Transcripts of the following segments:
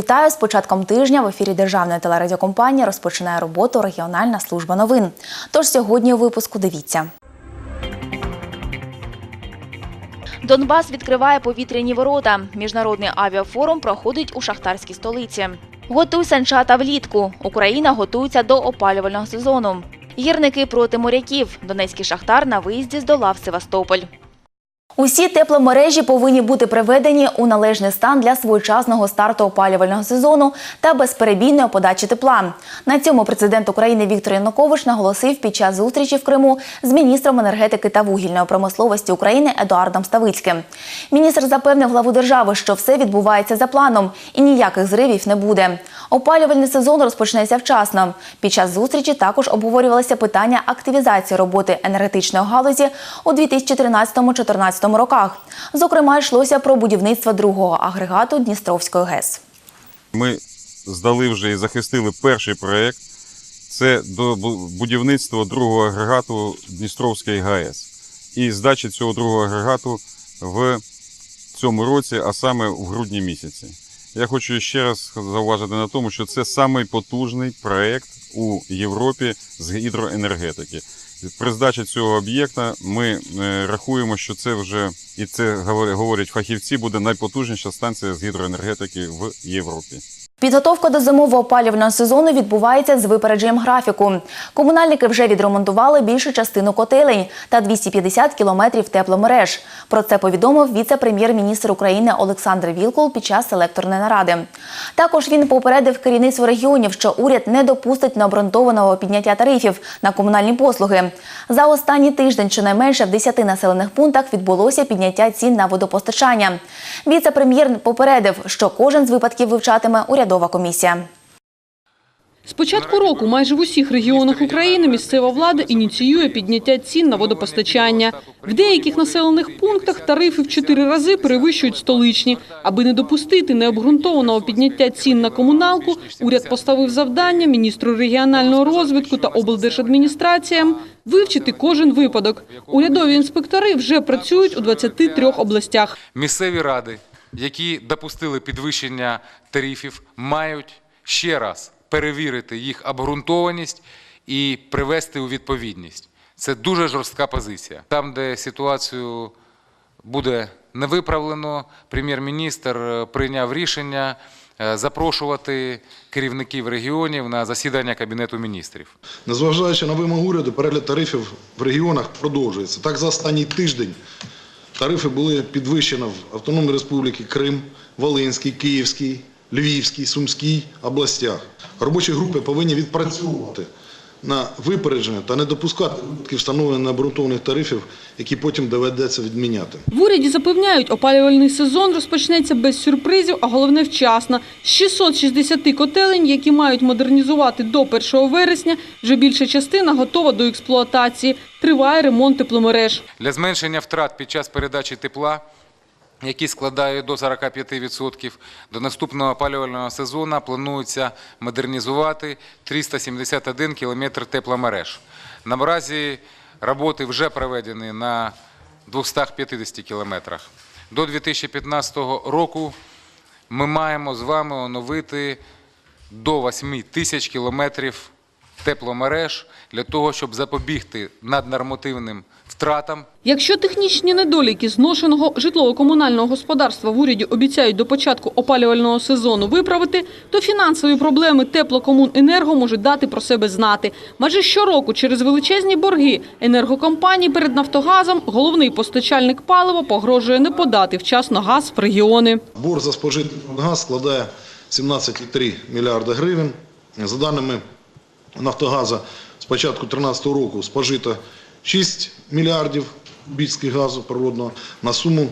Вітаю з початком тижня. В ефірі Державної телерадіокомпанії розпочинає роботу регіональна служба новин. Тож сьогодні у випуску дивіться. Донбас відкриває повітряні ворота. Міжнародний авіафорум проходить у шахтарській столиці. Готуй санчата влітку. Україна готується до опалювального сезону. Гірники проти моряків. Донецький шахтар на виїзді здолав Севастополь. Усі тепломережі повинні бути приведені у належний стан для своєчасного старту опалювального сезону та безперебійної подачі тепла. На цьому президент України Віктор Янукович наголосив під час зустрічі в Криму з міністром енергетики та вугільної промисловості України Едуардом Ставицьким. Міністр запевнив главу держави, що все відбувається за планом і ніяких зривів не буде. Опалювальний сезон розпочнеться вчасно. Під час зустрічі також обговорювалися питання активізації роботи енергетичної галузі у 2013-2014 роках. Зокрема, йшлося про будівництво другого агрегату Дністровської ГЕС. Ми здали вже і захистили перший проєкт. Це до будівництва другого агрегату Дністровської ГАЕС. І здачі цього другого агрегату в цьому році, а саме в грудні місяці. Я хочу ще раз зауважити на тому, що це самий потужний проект у Європі з гідроенергетики. При здачі цього об'єкта ми е, рахуємо, що це вже, і це говорять- говорять фахівці, буде найпотужніша станція з гідроенергетики в Європі. Підготовка до зимового опалювального сезону відбувається з випередженням графіку. Комунальники вже відремонтували більшу частину котелень та 250 кілометрів тепломереж. Про це повідомив віце-прем'єр-міністр України Олександр Вілкул під час селекторної наради. Також він попередив керівництво регіонів, що уряд не допустить необґрунтованого підняття тарифів на комунальні послуги. За останній тиждень щонайменше в 10 населених пунктах відбулося підняття цін на водопостачання. Віце-прем'єр попередив, що кожен з випадків вивчатиме урядова комісія. З початку року майже в усіх регіонах України місцева влада ініціює підняття цін на водопостачання. В деяких населених пунктах тарифи в чотири рази перевищують столичні. Аби не допустити необґрунтованого підняття цін на комуналку, уряд поставив завдання міністру регіонального розвитку та облдержадміністраціям вивчити кожен випадок. Урядові інспектори вже працюють у 23 областях. Місцеві ради, які допустили підвищення тарифів, мають ще раз перевірити їх обґрунтованість і привести у відповідність. Це дуже жорстка позиція. Там, де ситуацію буде не виправлено, прем'єр-міністр е, прийняв рішення е, запрошувати керівників регіонів на засідання Кабінету міністрів. Незважаючи на вимогу уряду, перегляд тарифів в регіонах продовжується. Так, за останній тиждень тарифи були підвищені в Автономній Республіці Крим, Волинській, Київській, Львівській, Сумській областях. Робочі групи повинні відпрацьовувати на випередження та не допускати встановлення необґрунтованих тарифів, які потім доведеться відміняти. В уряді запевняють, опалювальний сезон розпочнеться без сюрпризів, а головне вчасно. З 660 котелень, які мають модернізувати до 1 вересня, вже більша частина готова до експлуатації. Триває ремонт тепломереж. Для зменшення втрат під час передачі тепла, які складають до 45%, до наступного опалювального сезону планується модернізувати 371 кілометр тепломереж. Наразі роботи вже проведені на 250 кілометрах. До 2015 року ми маємо з вами оновити до 8 тисяч кілометрів тепломереж для того, щоб запобігти наднормативним втратам Якщо технічні недоліки зношеного житлово-комунального господарства в уряді обіцяють до початку опалювального сезону виправити, то фінансові проблеми теплокомуненерго можуть дати про себе знати. Майже щороку через величезні борги енергокомпаній перед Нафтогазом головний постачальник палива погрожує не подати вчасно газ в регіони. Борг за спожитий газ складає 17,3 мільярда гривень. За даними Нафтогаза, з початку 2013 року спожито 6 мільярдів кубічних газу природного на суму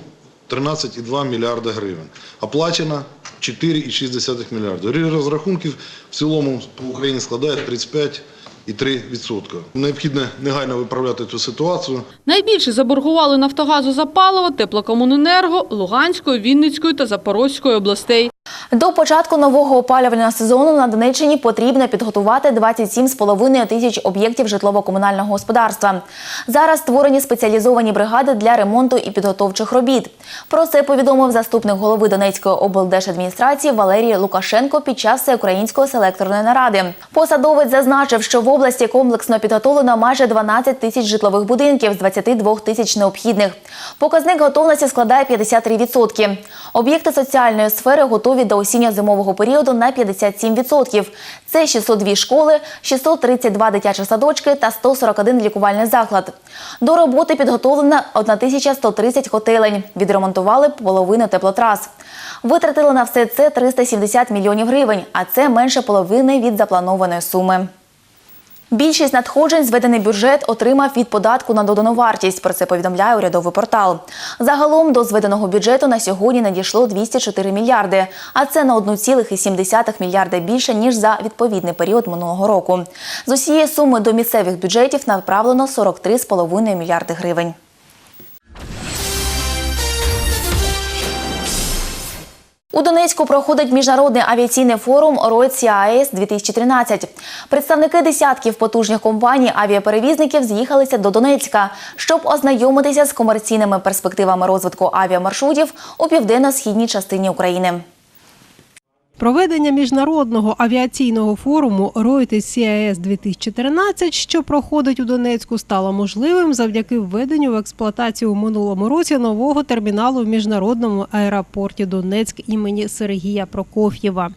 13,2 мільярда гривень. Оплачено 4,6 мільярда. Розрахунків в цілому по Україні складає 35,3%. Необхідно негайно виправляти цю ситуацію. Найбільше заборгували Нафтогазу за паливо теплокомуненерго Луганської, Вінницької та Запорозької областей. До початку нового опалювального сезону на Донеччині потрібно підготувати 27,5 тисяч об'єктів житлово-комунального господарства. Зараз створені спеціалізовані бригади для ремонту і підготовчих робіт. Про це повідомив заступник голови Донецької облдержадміністрації Валерій Лукашенко під час всеукраїнської селекторної наради. Посадовець зазначив, що в області комплексно підготовлено майже 12 тисяч житлових будинків з 22 тисяч необхідних. Показник готовності складає 53%. Об'єкти соціальної сфери готові до осінньо-зимового періоду на 57%. Це 602 школи, 632 дитячі садочки та 141 лікувальний заклад. До роботи підготовлено 1130 котелень. Відремонтували половину теплотрас. Витратили на все це 370 мільйонів гривень, а це менше половини від запланованої суми. Більшість надходжень зведений бюджет отримав від податку на додану вартість. Про це повідомляє урядовий портал. Загалом до зведеного бюджету на сьогодні надійшло 204 мільярди, а це на 1,7 мільярда більше ніж за відповідний період минулого року. З усієї суми до місцевих бюджетів направлено 43,5 мільярди гривень. У Донецьку проходить міжнародний авіаційний форум Road CIAS 2013. Представники десятків потужних компаній авіаперевізників з'їхалися до Донецька, щоб ознайомитися з комерційними перспективами розвитку авіамаршрутів у південно-східній частині України. Проведення міжнародного авіаційного форуму Reuters CIS 2014, що проходить у Донецьку, стало можливим завдяки введенню в експлуатацію у минулому році нового терміналу в міжнародному аеропорті Донецьк імені Сергія Прокоф'єва.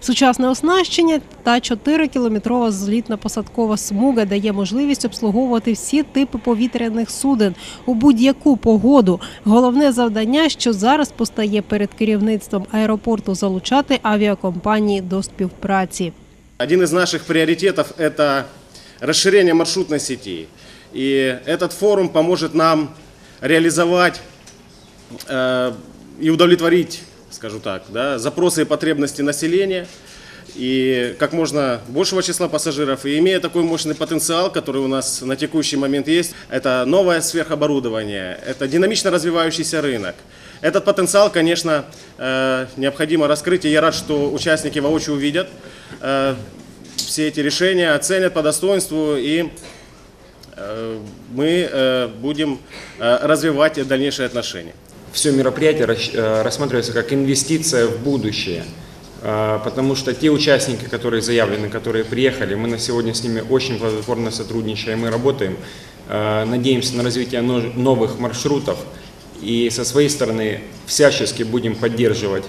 Сучасне оснащення та 4-кілометрова злітно-посадкова смуга дає можливість обслуговувати всі типи повітряних суден у будь-яку погоду. Головне завдання, що зараз постає перед керівництвом аеропорту, залучати авіакомпанії до співпраці. Один из наших приоритетов – это расширение маршрутной сети. И этот форум поможет нам реализовать э, и удовлетворить, скажу так, да, запросы и потребности населения и как можно большего числа пассажиров. И имея такой мощный потенциал, который у нас на текущий момент есть, это новое сверхоборудование, это динамично развивающийся рынок. этот потенциал, конечно, э, необходимо раскрыть, и я рад, что участники воочию увидят э, все эти решения, оценят по достоинству, и э, мы будем развивать дальнейшие отношения. все мероприятие рассматривается как инвестиция в будущее. Потому что те участники, которые заявлены, которые приехали, мы на сегодня с ними очень плодотворно сотрудничаем и работаем. Надеемся на развитие но- новых маршрутов и со своей стороны всячески будем поддерживать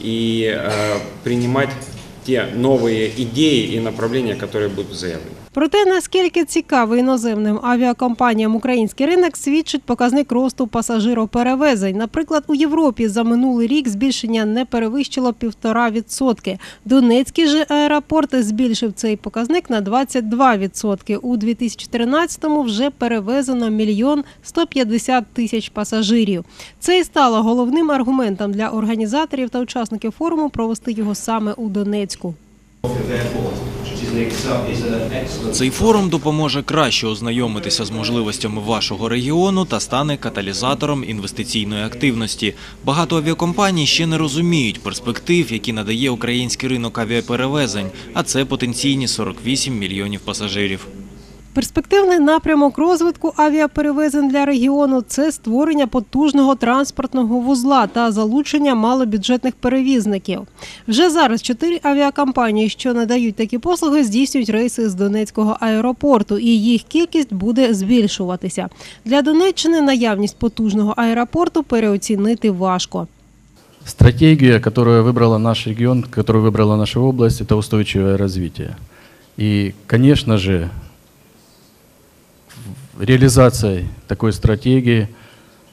и э, принимать те новые идеи и направления, которые будут заявлены. Про те, наскільки цікавий іноземним авіакомпаніям український ринок, свідчить показник росту пасажироперевезень. Наприклад, у Європі за минулий рік збільшення не перевищило півтора відсотки. Донецький же аеропорт збільшив цей показник на 22 відсотки. У 2013-му вже перевезено мільйон 150 тисяч пасажирів. Це і стало головним аргументом для організаторів та учасників форуму провести його саме у Донецьку. Цей форум допоможе краще ознайомитися з можливостями вашого регіону та стане каталізатором інвестиційної активності. Багато авіакомпаній ще не розуміють перспектив, які надає український ринок авіаперевезень, а це потенційні 48 мільйонів пасажирів. Перспективний напрямок розвитку авіаперевезень для регіону це створення потужного транспортного вузла та залучення малобюджетних перевізників. Вже зараз чотири авіакомпанії, що надають такі послуги, здійснюють рейси з Донецького аеропорту, і їх кількість буде збільшуватися. Для Донеччини наявність потужного аеропорту переоцінити важко. Стратегия, которую выбрала наш регион, которую выбрала наша область, это устойчивое развитие. И, конечно же, в- Реализацией такой стратегии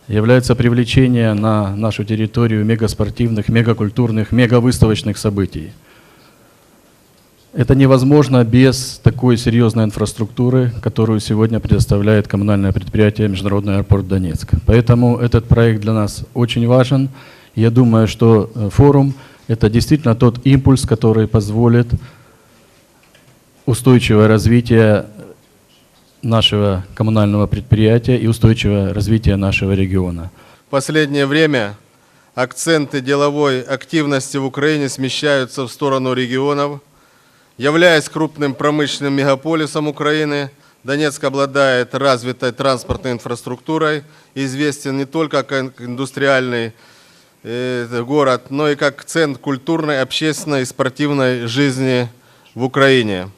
является привлечение на нашу территорию мегаспортивных, мегакультурных, мегавыставочных событий. Это невозможно без такой серьезной инфраструктуры, которую сегодня предоставляет коммунальное предприятие Международный аэропорт Донецк. Поэтому этот проект для нас очень важен. Я думаю, что э, форум – это действительно тот импульс, который позволит устойчивое развитие нашего коммунального предприятия и устойчивое развитие нашего региона. В последнее время акценты деловой активности в Украине смещаются в сторону регионов. Являясь крупным промышленным мегаполисом Украины, Донецк обладает развитой транспортной инфраструктурой, известен не только как индустриальный э, город, но и как центр культурной, общественной и спортивной жизни в Украине.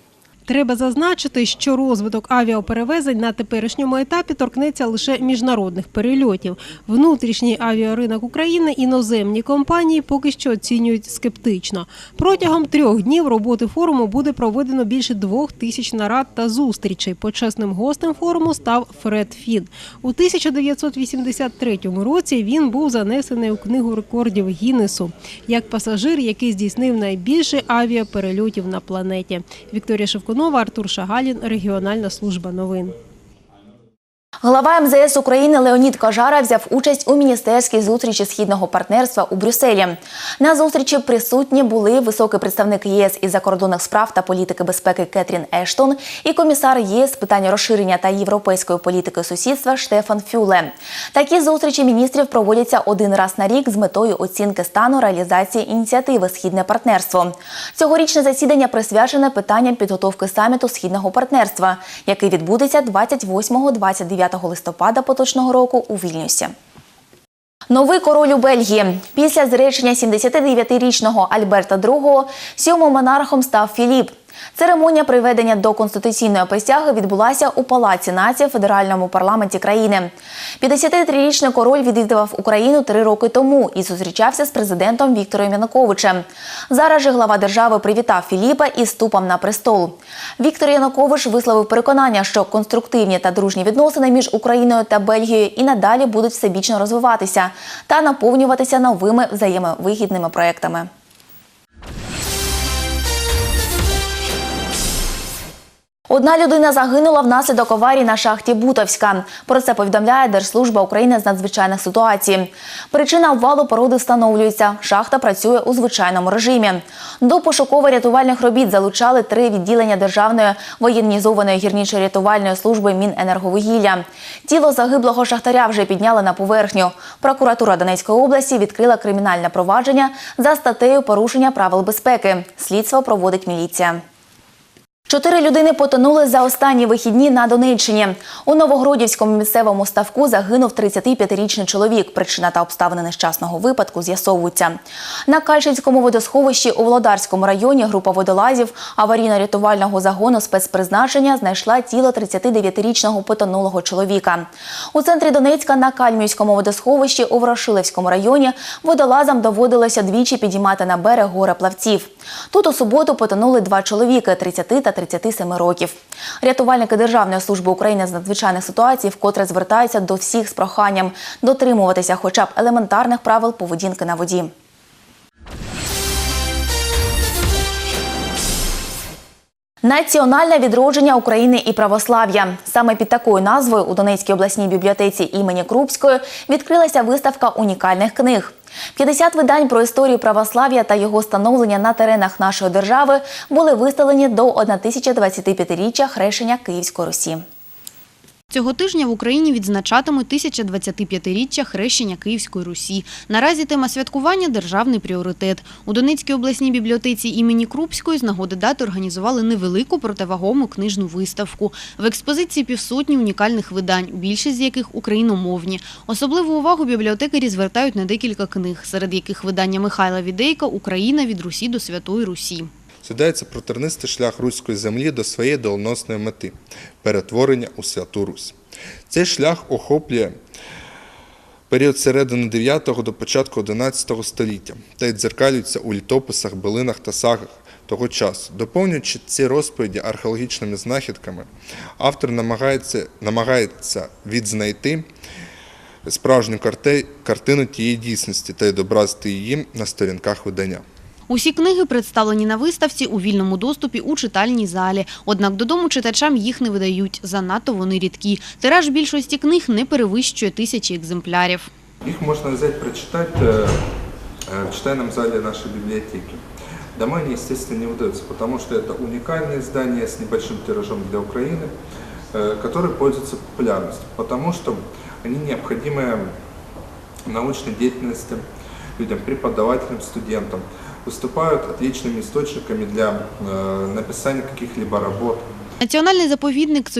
Треба зазначити, що розвиток авіаперевезень на теперішньому етапі торкнеться лише міжнародних перельотів. Внутрішній авіаринок України іноземні компанії поки що оцінюють скептично. Протягом трьох днів роботи форуму буде проведено більше двох тисяч нарад та зустрічей. Почесним гостем форуму став Фред Фін. У 1983 році він був занесений у книгу рекордів Гіннесу як пасажир, який здійснив найбільше авіаперельотів на планеті. Вікторія Шевкунова, Артур Шагалін, регіональна служба новин. Глава МЗС України Леонід Кажара взяв участь у міністерській зустрічі східного партнерства у Брюсселі. На зустрічі присутні були високий представник ЄС із закордонних справ та політики безпеки Кетрін Ештон і комісар ЄС з питань розширення та європейської політики сусідства Штефан Фюле. Такі зустрічі міністрів проводяться один раз на рік з метою оцінки стану реалізації ініціативи Східне партнерство. Цьогорічне засідання присвячене питанням підготовки саміту східного партнерства, який відбудеться 28-29 листопада поточного року у Вільнюсі. Новий король у Бельгії. Після зречення 79-річного Альберта II сьомим монархом став Філіп. Церемонія приведення до конституційної присяги відбулася у Палаці нації в федеральному парламенті країни. 53-річний король відвідував Україну три роки тому і зустрічався з президентом Віктором Януковичем. Зараз же глава держави привітав Філіпа із ступом на престол. Віктор Янукович висловив переконання, що конструктивні та дружні відносини між Україною та Бельгією і надалі будуть всебічно розвиватися та наповнюватися новими взаємовигідними проектами. Одна людина загинула внаслідок аварії на шахті Бутовська. Про це повідомляє Держслужба України з надзвичайних ситуацій. Причина обвалу породи встановлюється. Шахта працює у звичайному режимі. До пошуково-рятувальних робіт залучали три відділення Державної воєнізованої гірничо-рятувальної служби Міненерговугілля. Тіло загиблого шахтаря вже підняли на поверхню. Прокуратура Донецької області відкрила кримінальне провадження за статтею порушення правил безпеки. Слідство проводить міліція. Чотири людини потонули за останні вихідні на Донеччині. У Новогродівському місцевому ставку загинув 35-річний чоловік. Причина та обставини нещасного випадку з'ясовуються. На Кальчинському водосховищі у Володарському районі група водолазів аварійно-рятувального загону спецпризначення знайшла тіло 39-річного потонулого чоловіка. У центрі Донецька на Кальмівському водосховищі у Ворошилівському районі водолазам доводилося двічі підіймати на берег горе плавців. Тут у суботу потонули два чоловіки 30 та 37 років. Рятувальники Державної служби України з надзвичайних ситуацій вкотре звертаються до всіх з проханням дотримуватися хоча б елементарних правил поведінки на воді. Національне відродження України і православ'я. Саме під такою назвою у Донецькій обласній бібліотеці імені Крупської відкрилася виставка унікальних книг. 50 видань про історію православ'я та його становлення на теренах нашої держави були виставлені до 1025-річчя хрещення Київської Русі. Цього тижня в Україні відзначатимуть 1025-річчя хрещення Київської Русі. Наразі тема святкування – державний пріоритет. У Донецькій обласній бібліотеці імені Крупської з нагоди дати організували невелику противагому книжну виставку. В експозиції півсотні унікальних видань, більшість з яких україномовні. Особливу увагу бібліотекарі звертають на декілька книг, серед яких видання Михайла Відейка «Україна від Русі до Святої Русі». Згадається про тернистий шлях руської землі до своєї доленосної мети перетворення у Святу Русь. Цей шлях охоплює період середини 9 до початку 11 століття та віддзеркалюється у літописах, билинах та сагах того часу. Доповнюючи ці розповіді археологічними знахідками, автор намагається, намагається відзнайти справжню карте- картину тієї дійсності та відобразити її на сторінках видання. Усі книги представлені на виставці у вільному доступі у читальній залі. Однак додому читачам їх не видають. Занадто вони рідкі. Тираж більшості книг не перевищує тисячі екземплярів. Их можно взять, прочитать э, э, в читальном зале нашей библиотеки. Домой они, естественно, не выдаются, потому что это уникальные издания с небольшим тиражом для Украины, э, которые пользуются популярностью, потому что они необходимы научной деятельности, людям, преподавателям, студентам, выступают отличными источниками для э, написания каких-либо работ, Національний заповідник